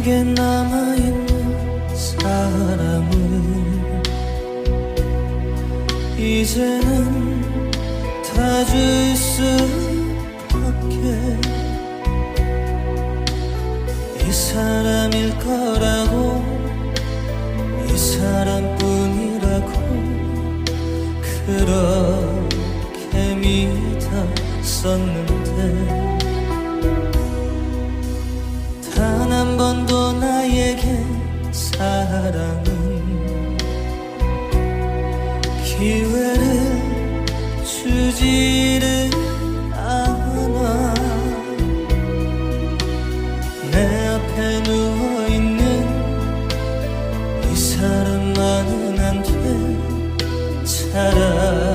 내게 남아있는 사람은 이제는 다 줄 수밖에 이 사람일 거라고 이 사람뿐이라고 그렇게 믿었었는데 번도 나에게 사랑은 기회를 주지를 않아. 내 앞에 누워있는 이 사람만은 안 돼. 차라리